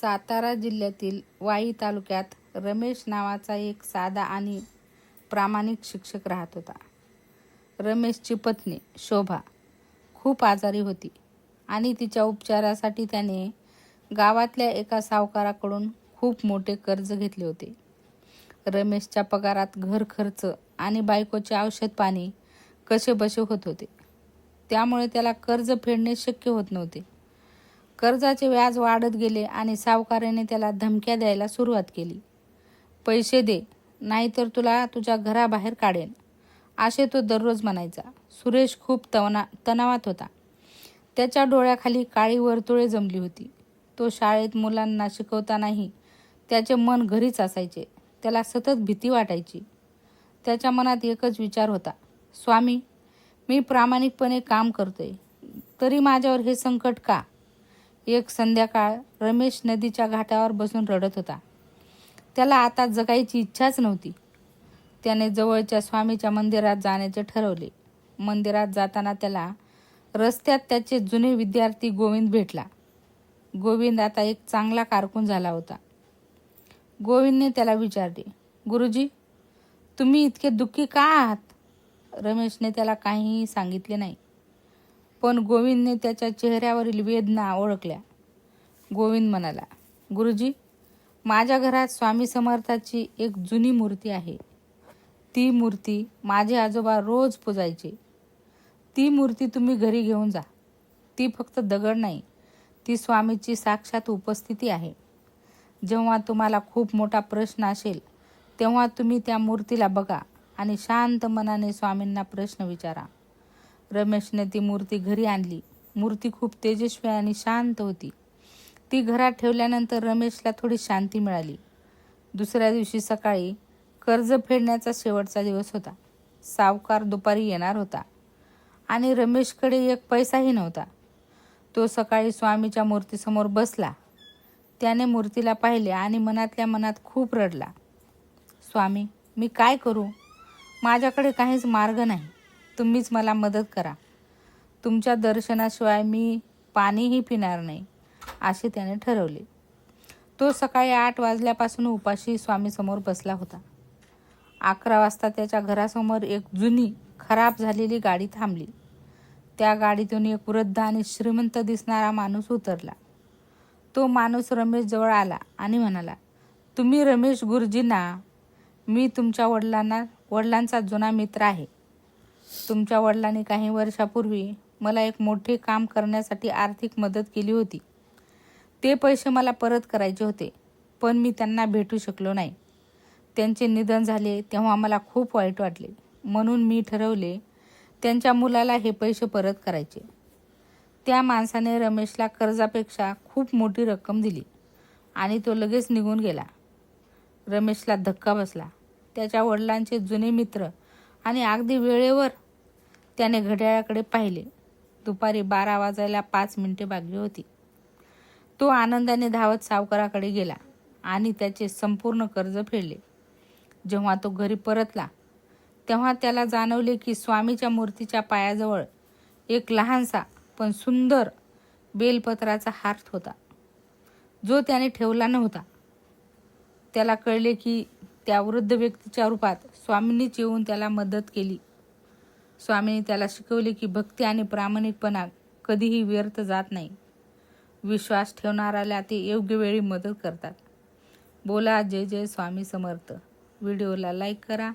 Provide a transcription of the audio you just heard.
सातारा जिल्ह्यातील वाई तालुक्यात रमेश नावाचा एक साधा आणि प्रामाणिक शिक्षक राहत होता. रमेशची पत्नी शोभा खूप आजारी होती आणि तिच्या उपचारासाठी त्याने गावातल्या एका सावकाराकडून खूप मोठे कर्ज घेतले होते. रमेशच्या पगारात घर खर्च आणि बायकोचे औषध पाणी कसेबसे होत होते. त्यामुळे त्याला कर्ज फेडणे शक्य होत नव्हते. कर्जाचे व्याज वाढत गेले आणि सावकाराने त्याला धमक्या द्यायला सुरुवात केली. पैसे दे नाहीतर तुला तुझ्या घराबाहेर काढेन. असे तो दररोज म्हणायचा. सुरेश खूप तवना तणावात होता. त्याच्या डोळ्याखाली काळी वर्तुळे जमली होती. तो शाळेत मुलांना शिकवतानाही त्याचे मन घरीच असायचे. त्याला सतत भीती वाटायची. त्याच्या मनात एकच विचार होता. स्वामी मी प्रामाणिकपणे काम करतोय. तरी माझ्यावर हे संकट का? एक संध्याकाळ रमेश नदीच्या घाटावर बसून रडत होता. त्याला आता जगायची इच्छाच नव्हती. त्याने जवळच्या स्वामीच्या मंदिरात जाण्याचे ठरवले. मंदिरात जाताना त्याला रस्त्यात त्याचे जुने विद्यार्थी गोविंद भेटला. गोविंद आता एक चांगला कारकून झाला होता. गोविंदने त्याला विचारले गुरुजी तुम्ही इतके दुःखी का आहात? रमेशने त्याला काहीही सांगितले नाही. पण गोविंदने त्याच्या चेहऱ्यावरील वेदना ओळखल्या. गोविंद म्हणाला गुरुजी माझ्या घरात स्वामी समर्थाची एक जुनी मूर्ती आहे. ती मूर्ती माझे आजोबा रोज पुजायचे. ती मूर्ती तुम्ही घरी घेऊन जा. ती फक्त दगड नाही ती स्वामीची साक्षात उपस्थिती आहे. जेव्हा तुम्हाला खूप मोठा प्रश्न असेल तेव्हा तुम्ही त्या मूर्तीला बघा आणि शांत मनाने स्वामींना प्रश्न विचारा. रमेशने ती मूर्ती घरी आणली. मूर्ती खूप तेजस्वी आणि शांत होती. ती घरात ठेवल्यानंतर रमेशला थोडी शांती मिळाली. दुसऱ्या दिवशी सकाळी कर्ज फेडण्याचा शेवटचा दिवस होता. सावकार दुपारी येणार होता आणि रमेशकडे एक पैसाही नव्हता. तो सकाळी स्वामीच्या मूर्तीसमोर बसला. त्याने मूर्तीला पाहिले आणि मनातल्या मनात खूप रडला. स्वामी मी काय करू? माझ्याकडे काहीच मार्ग नाही. तुम्हीच मला मदत करा. तुमच्या दर्शनाशिवाय मी पाणीही पिणार नाही असे त्याने ठरवले. तो सकाळी आठ वाजल्यापासून उपाशी स्वामीसमोर बसला होता. अकरा वाजता त्याच्या घरासमोर एक जुनी खराब झालेली गाडी थांबली. त्या गाडीतून एक वृद्ध आणि श्रीमंत दिसणारा माणूस उतरला. तो माणूस रमेशजवळ आला आणि म्हणाला तुम्ही रमेश गुरुजींना मी तुमच्या वडिलांना वडिलांचा जुना मित्र आहे. तुमच्या वडिलांनी काही वर्षापूर्वी मला एक मोठे काम करण्यासाठी आर्थिक मदत केली होती. ते पैसे मला परत करायचे होते पण मी त्यांना भेटू शकलो नाही. त्यांचे निधन झाले तेव्हा मला खूप वाईट वाटले. म्हणून मी ठरवले त्यांच्या मुलाला हे पैसे परत करायचे. त्या माणसाने रमेशला कर्जापेक्षा खूप मोठी रक्कम दिली आणि तो लगेच निघून गेला. रमेशला धक्का बसला. त्याच्या वडिलांचे जुने मित्र आणि अगदी वेळेवर त्याने घड्याळाकडे पाहिले. दुपारी बारा वाजायला पाच मिनिटे बाकी होती. तो आनंदाने धावत सावकाराकडे गेला आणि त्याचे संपूर्ण कर्ज फेडले. जेव्हा तो घरी परतला तेव्हा त्याला जाणवले की स्वामीच्या मूर्तीच्या पायाजवळ एक लहानसा पण सुंदर बेलपत्राचा हार होता. जो त्याने ठेवला नव्हता. त्याला कळले की त्या वृद्ध व्यक्तीच्या रूपात स्वामींनीच येऊन त्याला मदत केली. स्वामींनी त्याला शिकवले की भक्ती आणि प्रामाणिकपणा कधीही व्यर्थ जात नाही. विश्वास ठेवणाऱ्याला ते योग्य वेळी मदत करतात. बोला जय जय स्वामी समर्थ. व्हिडिओला लाईक करा.